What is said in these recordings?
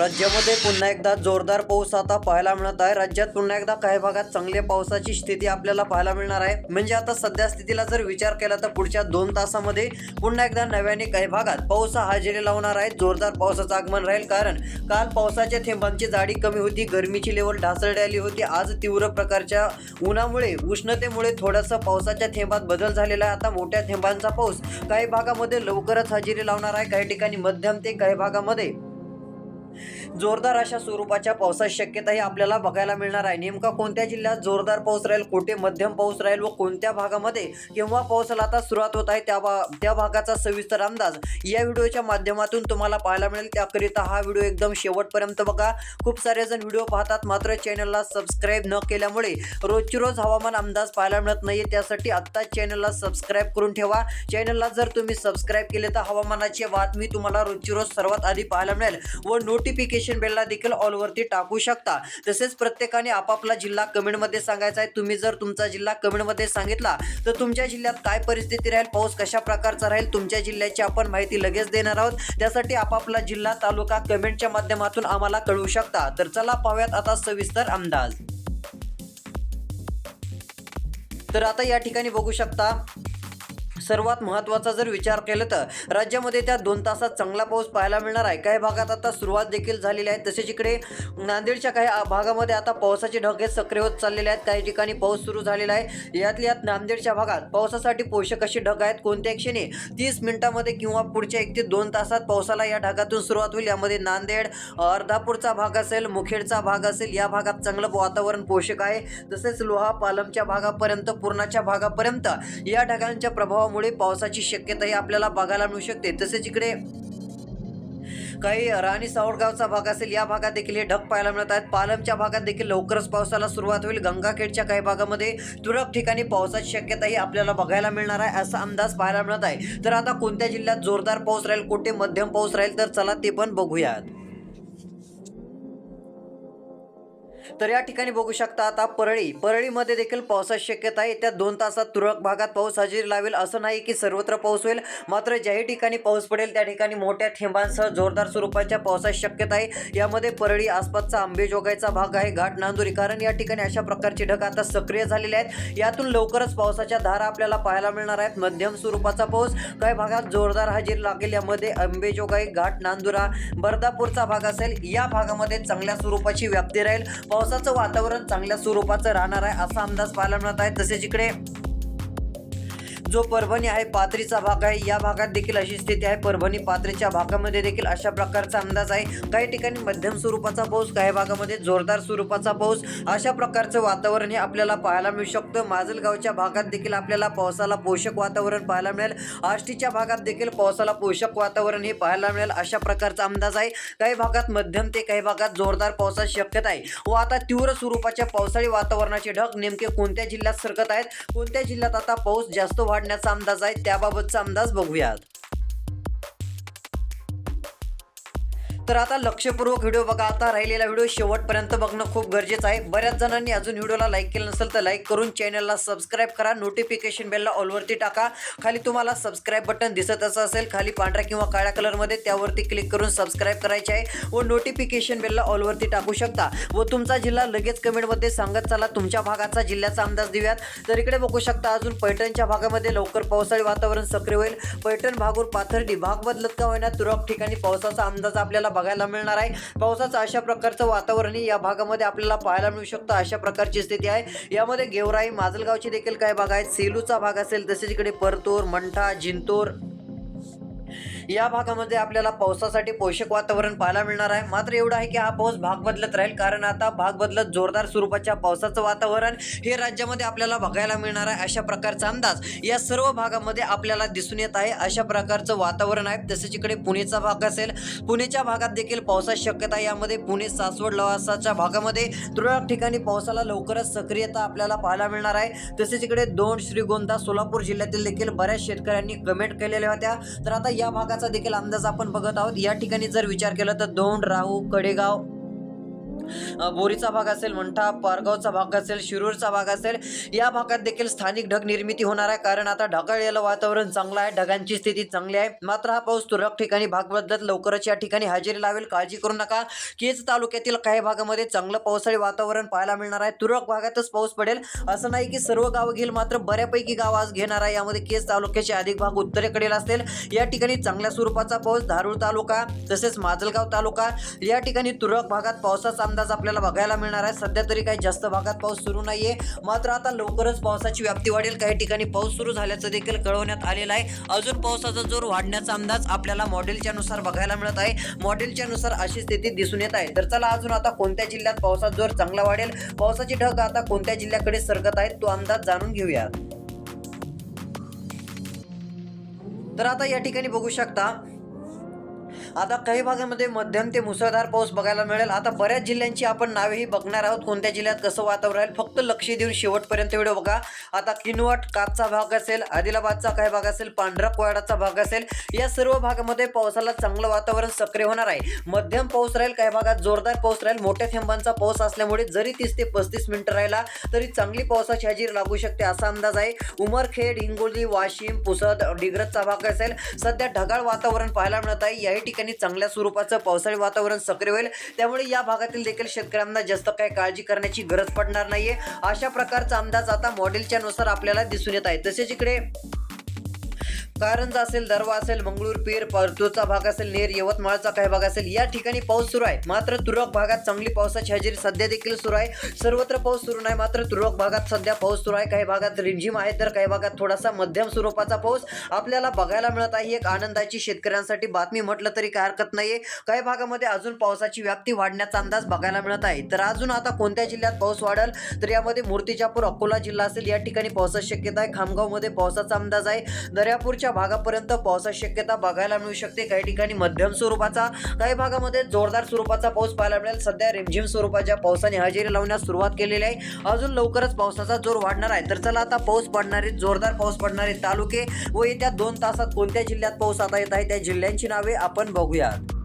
राज्यामध्ये पुन्हा एकदा जोरदार पाऊस आता पाहायला मिळत आहे. राज्यात पुन्हा एकदा काही भागात चांगल्या पावसाची स्थिती आपल्याला पाहायला मिळणार आहे. म्हणजे आता सध्या स्थितीला जर विचार केला तर पुढच्या दोन तासामध्ये पुन्हा एकदा नव्याने काही भागात पाऊस हजेरी लावणार आहे. जोरदार पावसाचं आगमन राहील कारण काल पावसाच्या थेंबांची जाडी कमी होती. गरमीची लेवल ढासळली आली होती. आज तीव्र प्रकारच्या उन्हामुळे उष्णतेमुळे थोडासा पावसाच्या थेंबात बदल झालेला आहे. आता मोठ्या थेंबांचा पाऊस काही भागामध्ये लवकरच हजेरी लावणार आहे. काही ठिकाणी मध्यम ते काही भागामध्ये जोरदार अशा स्वरूपाच्या पावसाची शक्यताही आपल्याला बघायला मिळणार आहे. नेमका कोणत्या जिल्ह्यात जोरदार पाऊस राहील कुठे मध्यम पाऊस राहील व कोणत्या भागामध्ये केव्हा पावसाला आता सुरुवात होत आहे त्या भा त्या भागाचा सविस्तर अंदाज या व्हिडिओच्या माध्यमातून तुम्हाला पाहायला मिळेल. त्याकरिता हा व्हिडिओ एकदम शेवटपर्यंत बघा. खूप सारे जण व्हिडिओ पाहतात मात्र चॅनलला सबस्क्राईब न केल्यामुळे रोजची रोज हवामान अंदाज पाहायला मिळत नाही त्यासाठी आत्ताच चॅनलला सबस्क्राईब करून ठेवा. चॅनलला जर तुम्ही सबस्क्राईब केले तर हवामानाची बातमी तुम्हाला रोजची रोज सर्वात आधी पाहायला मिळेल व नोटिफिकेशन बेलला देखील ऑलवरती टाकू शकता. तसेच प्रत्येकाने आपापला जिल्हा कमेंटमध्ये सांगायचा आहे. तुम्ही जर तुमचा जिल्हा कमेंटमध्ये सांगितला तर तुमच्या जिल्ह्यात काय परिस्थिती राहील पाऊस कशा प्रकारचा राहील तुमच्या जिल्ह्याची आपण माहिती लगेच देणार आहोत. त्यासाठी आपापला जिल्हा तालुका कमेंटच्या माध्यमातून आम्हाला कळवू शकता. तर चला पाहूयात आता सविस्तर अंदाज. तर आता या ठिकाणी बघू शकता सर्वात महत्त्वाचा जर विचार केला तर राज्यामध्ये त्या दोन तासात चांगला पाऊस पाहायला मिळणार आहे. काही भागात आता सुरुवात देखील झालेली आहे. तसेच इकडे नांदेडच्या काही भागामध्ये आता पावसाचे ढग हे सक्रिय होत चाललेले आहेत. काही ठिकाणी पाऊस सुरू झालेला आहे. यातल्या यात नांदेडच्या भागात पावसासाठी पोषक असे ढग आहेत. कोणत्या क्षणी तीस मिनिटांमध्ये किंवा पुढच्या एक ते दोन तासात पावसाला या ढगातून सुरुवात होईल. यामध्ये नांदेड अर्धापूरचा भाग असेल मुखेडचा भाग असेल या भागात चांगलं वातावरण पोषक आहे. तसेच लोहा पालमच्या भागापर्यंत पूर्णाच्या भागापर्यंत या ढगांच्या प्रभावामुळे पावसाची शक्यताही आपल्याला बघायला मिळू शकते. तसेच इकडे काही राणी सावडगावचा भाग असेल या भागात देखील हे ढग पाहायला मिळत आहेत. पालमच्या भागात देखील लवकरच पावसाला सुरुवात होईल. गंगाखेडच्या काही भागामध्ये तुरळक ठिकाणी पावसाची शक्यताही आपल्याला बघायला मिळणार आहे असा अंदाज पाहायला मिळत आहे. तर आता कोणत्या जिल्ह्यात जोरदार पाऊस राहील कुठे मध्यम पाऊस राहील तर चला ते पण बघूयात. तर या ठिकाणी बघू शकता आता परळी. परळीमध्ये देखील पावसाची शक्यता आहे. येत्या दोन तासात तुरळक भागात पाऊस हजेरी लावेल. असं नाही की सर्वत्र पाऊस होईल. मात्र ज्याही ठिकाणी पाऊस पडेल त्या ठिकाणी मोठ्या थेंबांसह जोरदार स्वरूपाच्या पावसाची शक्यता आहे. यामध्ये परळी आसपासचा आंबेजोगाईचा भाग आहे. घाट नांदुरी. कारण या ठिकाणी अशा प्रकारचे ढग आता सक्रिय झालेले आहेत. यातून लवकरच पावसाच्या धारा आपल्याला पाहायला मिळणार आहेत. मध्यम स्वरूपाचा पाऊस. काही भागात जोरदार हजेरी लागेल. यामध्ये आंबेजोगाई घाट नांदुरा बर्दापूरचा भाग असेल. या भागामध्ये चांगल्या स्वरूपाची व्याप्ती राहील. पावसाचं वातावरण चांगल्या स्वरूपाचं राहणार आहे असा अंदाज पाहायला मिळत आहे. तसेच इकडे जो परभणी आहे पाथरीचा भाग आहे या भागात देखील अशी स्थिती आहे. परभणी पाथरीच्या भागामध्ये देखील अशा प्रकारचा अंदाज आहे. काही ठिकाणी मध्यम स्वरूपाचा पाऊस काही भागामध्ये जोरदार स्वरूपाचा पाऊस. अशा प्रकारचं वातावरण हे आपल्याला पाहायला मिळू शकतं. माजलगावच्या भागात देखील आपल्याला पावसाला पोषक वातावरण पाहायला मिळेल. आष्टीच्या भागात देखील पावसाला पोषक वातावरण हे पाहायला मिळेल. अशा प्रकारचा अंदाज आहे. काही भागात मध्यम ते काही भागात जोरदार पावसाची शक्यता आहे. व आता तीव्र स्वरूपाच्या पावसाळी वातावरणाचे ढग नेमके कोणत्या जिल्ह्यात सरकत आहेत? कोणत्या जिल्ह्यात आता पाऊस जास्त वाढ वाढण्याचा अंदाज आहे त्याबाबतचा अंदाज बघूयात. तर आता लक्षपूर्वक व्हिडिओ बघा. आता राहिलेला व्हिडिओ शेवटपर्यंत बघणं खूप गरजेचं आहे. बऱ्याच जणांनी अजून व्हिडिओला लाईक केलं नसेल तर लाईक करून चॅनलला सबस्क्राईब करा. नोटिफिकेशन बेलला ऑलवरती टाका. खाली तुम्हाला सबस्क्राईब बटन दिसत असं असेल. खाली पांढऱ्या किंवा काळ्या कलरमध्ये त्यावरती क्लिक करून सबस्क्राईब करायचे आहे. व नोटिफिकेशन बेलला ऑलवरती टाकू शकता. व तुमचा जिल्हा लगेच कमेंटमध्ये सांगत चला. तुमच्या भागाचा जिल्ह्याचा अंदाज देऊयात. तर इकडे बघू शकता अजून पैठणच्या भागामध्ये लवकर पावसाळी वातावरण सक्रिय होईल. पैठण भागूर पाथर्डी भाग बदलत का होईना तुरळक ठिकाणी पावसाचा अंदाज आपल्याला बघायला मिळणार आहे. पावसाचं अशा प्रकारचं वातावरणही या भागामध्ये आपल्याला पाहायला मिळू शकतं. अशा प्रकारची स्थिती आहे. यामध्ये गेवराई माजलगावची देखील काही भाग आहेत. सेलूचा भाग असेल तसेच इकडे परतूर मंठा जिंतूर या भागामध्ये आपल्याला पावसासाठी पोषक वातावरण पाहायला मिळणार आहे. मात्र एवढं आहे की हा पाऊस भाग बदलत राहील. कारण आता भाग बदलत जोरदार स्वरूपाच्या पावसाचं वातावरण हे राज्यामध्ये आपल्याला बघायला मिळणार आहे. अशा प्रकारचा अंदाज या सर्व भागामध्ये आपल्याला दिसून येत आहे. अशा प्रकारचं वातावरण आहे. तसेच इकडे पुणेचा भाग असेल. पुणेच्या भागात देखील पावसाची शक्यता यामध्ये पुणे सासवड लवासाच्या भागामध्ये तुरळक ठिकाणी पावसाला लवकरच सक्रियता आपल्याला पाहायला मिळणार आहे. तसेच इकडे दोन श्रीगोंदा सोलापूर जिल्ह्यातील देखील बऱ्याच शेतकऱ्यांनी कमेंट केलेल्या होत्या. तर आता या भागात देखील अंदाज आपण बघत आहोत. या ठिकाणी जर विचार केला तर दोन राहू कडेगाव बोरीचा भाग असेल मंठा पारगावचा भाग असेल शिरूरचा भाग असेल या भागात देखील स्थानिक ढग निर्मिती होणार आहे. कारण आता ढगाळलेलं वातावरण चांगलं आहे ढगांची स्थिती चांगली आहे. मात्र हा पाऊस तुरळक ठिकाणी भाग बदलत लवकरच या ठिकाणी हजेरी लावेल. काळजी करू नका. केज तालुक्यातील काही भागामध्ये चांगलं पावसाळी वातावरण पाहायला मिळणार आहे. तुरळक भागातच पाऊस पडेल. असं नाही की सर्व गावं घेईल मात्र बऱ्यापैकी गाव आज घेणार आहे. यामध्ये केज तालुक्याचे अधिक भाग उत्तरेकडील असेल या ठिकाणी चांगल्या स्वरूपाचा पाऊस धारूळ तालुका तसेच माजलगाव तालुका या ठिकाणी तुरळक भागात पावसाचा अंदाज आपल्याला बघायला मिळणार आहे. सध्या तरी काही जास्त भागात पाऊस सुरू नाहीये. मात्र आता लवकरच पावसाची व्याप्ती वाढेल. काही ठिकाणी पाऊस सुरू झाल्याचं देखील कळवण्यात आलेलं आहे. अजून पावसाचा जोर वाढण्याचा अंदाज आपल्याला मॉडेलच्या नुसार बघायला मिळत आहे. मॉडेलच्या नुसार अशी स्थिती दिसून येत आहे. तर चला अजून आता कोणत्या जिल्ह्यात पावसाचा जोर चांगला वाढेल? पावसाची ढग आता कोणत्या जिल्ह्याकडे सरकत आहेत तो अंदाज जाणून घेऊयात तर आता या ठिकाणी बघू शकता आता काही भागामध्ये मध्यम ते मुसळधार पाऊस बघायला मिळेल. आता बऱ्याच जिल्ह्यांची आपण नावेही बघणार आहोत. कोणत्या जिल्ह्यात कसं वातावरण राहील? फक्त लक्ष देऊन शेवटपर्यंत व्हिडिओ बघा. आता किनवट काचचा भाग असेल आदिलाबादचा काही भाग असेल पांढरा कोयडाचा भाग असेल या सर्व भागामध्ये पावसाला चांगलं वातावरण सक्रिय होणार आहे. मध्यम पाऊस राहील काही भागात जोरदार पाऊस राहील. मोठ्या थेंबांचा पाऊस असल्यामुळे जरी तीस ते पस्तीस मिनिटं राहिला तरी चांगली पावसाची हजेरी लागू शकते असा अंदाज आहे. उमरखेड हिंगोली वाशिम पुसद डिग्रजचा भाग असेल. सध्या ढगाळ वातावरण पाहायला मिळत आहे. याही ठिकाणी चांगल्या स्वरूपाचं पावसाळी वातावरण सक्रिय होईल. त्यामुळे या भागातील देखील शेतकऱ्यांना जास्त काही काळजी करण्याची गरज पडणार नाहीये. अशा प्रकारचा अंदाज आता मॉडेलच्या नुसार आपल्याला दिसून येत आहे. तसेच इकडे कारंजा असेल दरवा असेल मंगळूर पीर परतूरचा भाग असेल नेर यवतमाळचा काही भाग असेल या ठिकाणी पाऊस सुरू आहे. मात्र तुरळक भागात चांगली पावसाची हजेरी सध्या देखील सुरू आहे. सर्वत्र पाऊस सुरू नाही मात्र तुरळक भागात सध्या पाऊस सुरू आहे. काही भागात रिमझिम आहे तर काही भागात थोडासा मध्यम स्वरूपाचा पाऊस आपल्याला बघायला मिळत आहे. एक आनंदाची शेतकऱ्यांसाठी बातमी म्हटलं तरी काय हरकत नाहीये. काही भागामध्ये अजून पावसाची व्याप्ती वाढण्याचा अंदाज बघायला मिळत आहे. तर अजून आता कोणत्या जिल्ह्यात पाऊस वाढेल? तर यामध्ये मूर्तिजापूर अकोला जिल्हा असेल. या ठिकाणी पावसाची शक्यता आहे. खामगावमध्ये पावसाचा अंदाज आहे. दर्यापूरच्या भागापर्यंत पावसाची शक्यता बघायला मिळू शकते. काही ठिकाणी मध्यम स्वरूपाचा काही भागामध्ये जोरदार स्वरूपाचा पाऊस पाहायला मिळेल. सध्या रिमझिम स्वरूपाच्या पावसाने हजेरी लावण्यास सुरुवात केलेली आहे. अजून लवकरच पावसाचा जोर वाढणार आहे. तर चला आता पाऊस पडणारे जोरदार पाऊस पडणारे तालुके व येत्या दोन तासात कोणत्या जिल्ह्यात पाऊस आता येत आहे त्या जिल्ह्यांची नावे आपण बघूयात.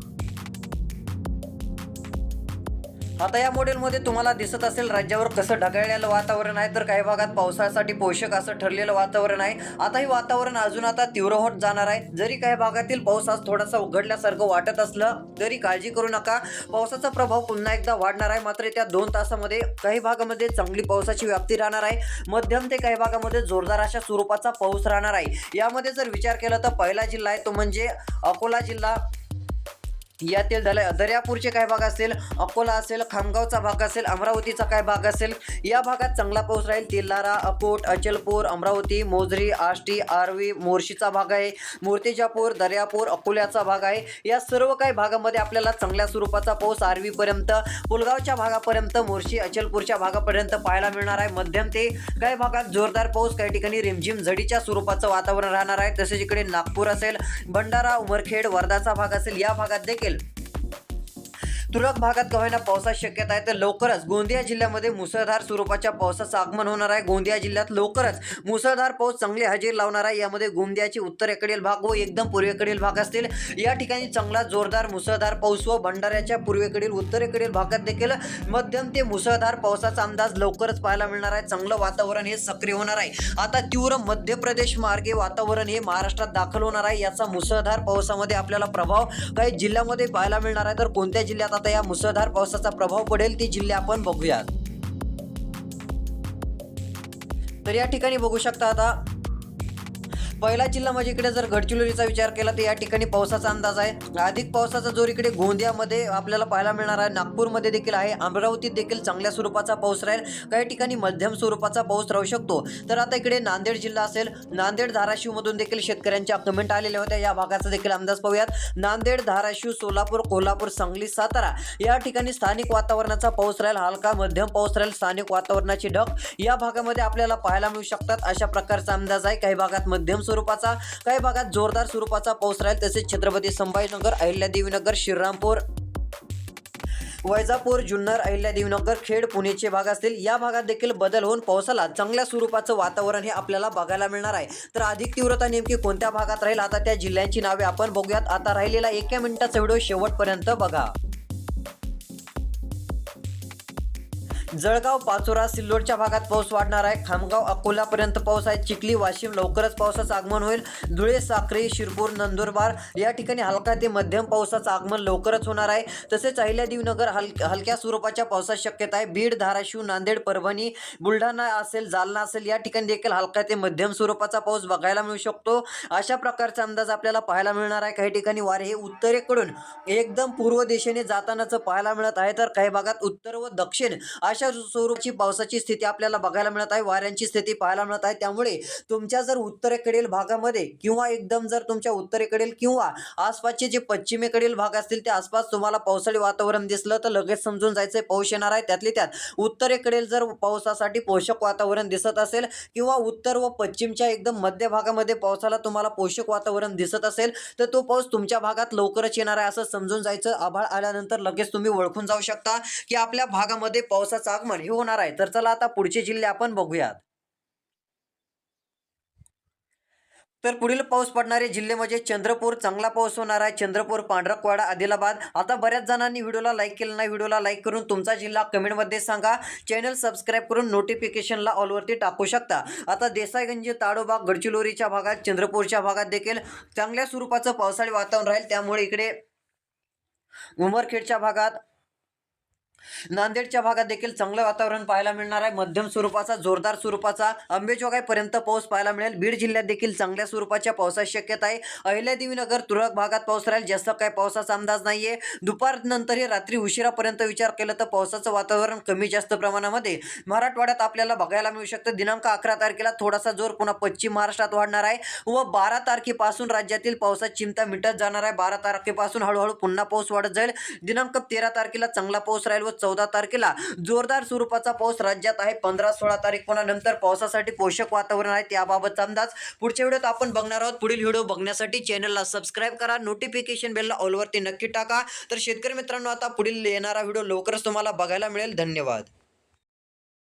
आता या मॉडेलमध्ये तुम्हाला दिसत असेल राज्यावर कसं ढगाळलेलं वातावरण आहे तर काही भागात पावसासाठी पोषक असं ठरलेलं वातावरण आहे. आता हे वातावरण अजून आता तीव्र होत जाणार आहे. जरी काही भागातील पाऊस आज थोडासा उघडल्यासारखं वाटत असलं तरी काळजी करू नका. पावसाचा प्रभाव पुन्हा एकदा वाढणार आहे. मात्र त्या दोन तासामध्ये काही भागामध्ये चांगली पावसाची व्याप्ती राहणार आहे. मध्यम ते काही भागामध्ये जोरदार अशा स्वरूपाचा पाऊस राहणार आहे. यामध्ये जर विचार केला तर पहिला जिल्हा आहे तो म्हणजे अकोला जिल्हा. यातील दला दर्यापूरचे काय भाग असेल अकोला असेल खामगावचा भाग असेल अमरावतीचा काय भाग असेल या भागात चांगला पाऊस राहील. तेलारा अकोट अचलपूर अमरावती मोजरी आष्टी आर्वी मोर्शीचा भाग आहे. मूर्तिजापूर दर्यापूर अकोल्याचा भाग आहे. या सर्व काही भागामध्ये आपल्याला चांगल्या स्वरूपाचा पाऊस आर्वीपर्यंत पुलगावच्या भागापर्यंत मोर्शी अचलपूरच्या भागापर्यंत पाहायला मिळणार आहे. मध्यम ते काही भागात जोरदार पाऊस काही ठिकाणी रिमझिम झडीच्या स्वरूपाचं वातावरण राहणार आहे. तसेच इकडे नागपूर असेल भंडारा उमरखेड वर्धाचा भाग असेल या भागात देखील तुरळक भागात का होईना पावसाची शक्यता आहे. तर लवकरच गोंदिया जिल्ह्यामध्ये मुसळधार स्वरूपाच्या पावसाचं आगमन होणार आहे. गोंदिया जिल्ह्यात लवकरच मुसळधार पाऊस चांगली हजेरी लावणार आहे. यामध्ये गोंदियाचे उत्तरेकडील भाग व एकदम पूर्वेकडील भाग असतील. या ठिकाणी चांगला जोरदार मुसळधार पाऊस व भंडाऱ्याच्या पूर्वेकडील उत्तरेकडील भागात देखील मध्यम ते मुसळधार पावसाचा अंदाज लवकरच पाहायला मिळणार आहे. चांगलं वातावरण हे सक्रिय होणार आहे. आता तीव्र मध्य प्रदेश मार्गे वातावरण हे महाराष्ट्रात दाखल होणार आहे. याचा मुसळधार पावसामध्ये आपल्याला प्रभाव काही जिल्ह्यामध्ये पाहायला मिळणार आहे. तर कोणत्या जिल्ह्यात आता या मुसळधार पावसाचा प्रभाव पडेल ते जिल्हे आपण बघूयात. तर या ठिकाणी बघू शकता आता पहिला जिल्हा म्हणजे इकडे जर गडचिरोलीचा विचार केला तर या ठिकाणी पावसाचा अंदाज आहे. अधिक पावसाचा जोर इकडे गोंदियामध्ये आपल्याला पाहायला मिळणार आहे. नागपूरमध्ये देखील आहे. अमरावतीत देखील चांगल्या स्वरूपाचा पाऊस राहील. काही ठिकाणी मध्यम स्वरूपाचा पाऊस राहू शकतो. तर आता इकडे नांदेड जिल्हा असेल. नांदेड धाराशिवमधून देखील शेतकऱ्यांच्या कमेंट आलेल्या होत्या या भागाचा देखील अंदाज पाहूयात. नांदेड धाराशिव सोलापूर कोल्हापूर सांगली सातारा या ठिकाणी स्थानिक वातावरणाचा पाऊस राहील. हलका मध्यम पाऊस राहील. स्थानिक वातावरणाची ढग या भागामध्ये आपल्याला पाहायला मिळू शकतात. अशा प्रकारचा अंदाज आहे. काही भागात मध्यम स्वरूपाचा. काही भागात जोरदार स्वरूपाचा पाऊस राहील तसेच छत्रपती संभाजीनगर अहिल्यादेवीनगर श्रीरामपूर वैजापूर जुन्नर अहिल्यादेवीनगर खेड पुणेचे भाग असतील. या भागात देखील बदल होऊन पावसाला चांगल्या स्वरूपाचं वातावरण हे आपल्याला बघायला मिळणार आहे. तर अधिक तीव्रता नेमकी कोणत्या भागात राहील? आता त्या जिल्ह्यांची नावे आपण बघूयात. आता राहिलेला एका मिनिटाचा व्हिडिओ शेवटपर्यंत बघा. जळगाव पाचोरा सिल्लोडच्या भागात पाऊस वाढणार आहे. खामगाव अकोलापर्यंत पाऊस आहे. चिखली वाशिम लवकरच पावसाचं आगमन होईल. धुळे साक्री शिरपूर नंदुरबार या ठिकाणी हलका ते मध्यम पावसाचं आगमन लवकरच होणार आहे. तसेच अहिल्यादेवीनगर हल हलक्या स्वरूपाच्या पावसाची शक्यता आहे. बीड धाराशिव नांदेड परभणी बुलढाणा असेल जालना असेल या ठिकाणी देखील हलका ते मध्यम स्वरूपाचा पाऊस बघायला मिळू शकतो. अशा प्रकारचा अंदाज आपल्याला पाहायला मिळणार आहे. काही ठिकाणी वारे हे उत्तरेकडून एकदम पूर्व दिशेने जातानाच पाहायला मिळत आहे. तर काही भागात उत्तर व दक्षिण अशा स्वरूपाची पावसाची स्थिती आपल्याला बघायला मिळत आहे वाऱ्यांची स्थिती पाहायला मिळत आहे. त्यामुळे तुमच्या जर उत्तरेकडील भागामध्ये किंवा एकदम जर तुमच्या उत्तरेकडील किंवा आसपासचे जे पश्चिमेकडील भाग असतील त्या आसपास तुम्हाला पावसाळी वातावरण दिसलं तर लगेच समजून जायचं पाऊस येणार आहे. त्यातली त्यात उत्तरेकडील जर पावसासाठी पोषक वातावरण दिसत असेल किंवा उत्तर व पश्चिमच्या एकदम मध्य भागामध्ये पावसाला तुम्हाला पोषक वातावरण दिसत असेल तर तो पाऊस तुमच्या भागात लवकरच येणार आहे असं समजून जायचं. आभाळ आल्यानंतर लगेच तुम्ही ओळखून जाऊ शकता की आपल्या भागामध्ये पावसाचं आगमन हे होणार आहे. तर चला आता पुढचे जिल्हे आपण बघूयात. तर पुढील पाऊस पडणारे जिल्हे म्हणजे चंद्रपूर चांगला पाऊस होणार आहे. चंद्रपूर पांढरकवाडा आदिलाबाद. आता बऱ्याच जणांनी व्हिडिओला लाईक केलं नाही व्हिडिओला लाईक करून तुमचा जिल्हा कमेंटमध्ये सांगा. चॅनल सबस्क्राईब करून नोटिफिकेशनला ऑलवरती टाकू शकता. आता देसाईगंज ताडोबा गडचिरोलीच्या भागात चंद्रपूरच्या भागात देखील चांगल्या स्वरूपाचं पावसाळी वातावरण राहील. त्यामुळे इकडे उमरखेडच्या भागात नांदेडच्या भागात देखील चांगलं वातावरण पाहायला मिळणार आहे. मध्यम स्वरूपाचा जोरदार स्वरूपाचा अंबेजोगाईपर्यंत पाऊस पाहायला मिळेल. बीड जिल्ह्यात देखील चांगल्या स्वरूपाच्या पावसाची शक्यता आहे. अहिल्यादेवीनगर तुरळक भागात पाऊस राहील. जास्त काय पावसाचा अंदाज नाहीये. दुपारनंतरही रात्री उशिरापर्यंत विचार केला तर पावसाचं वातावरण कमी जास्त प्रमाणामध्ये. मराठवाड्यात आपल्याला बघायला मिळू शकतं. दिनांक अकरा तारखेला थोडासा जोर पुन्हा पश्चिम महाराष्ट्रात वाढणार आहे व बारा तारखेपासून राज्यातील पावसाची चिंता मिटत जाणार आहे. बारा तारखेपासून हळूहळू पुन्हा पाऊस वाढत जाईल. दिनांक तेरा तारखेला चांगला पाऊस राहील व चौदा तारखेला जोरदार स्वरूपाचा पाऊस राज्यात आहे. पंधरा सोळा तारीख पुन्हा नंतर पावसासाठी पोषक वातावरण आहे. त्याबाबतचा अंदाज पुढच्या व्हिडिओत आपण बघणार आहोत. पुढील व्हिडिओ बघण्यासाठी चॅनलला सबस्क्राईब करा. नोटिफिकेशन बेलला ऑलवरती नक्की टाका. तर शेतकरी मित्रांनो आता पुढील येणारा व्हिडिओ लवकरच तुम्हाला बघायला मिळेल. धन्यवाद.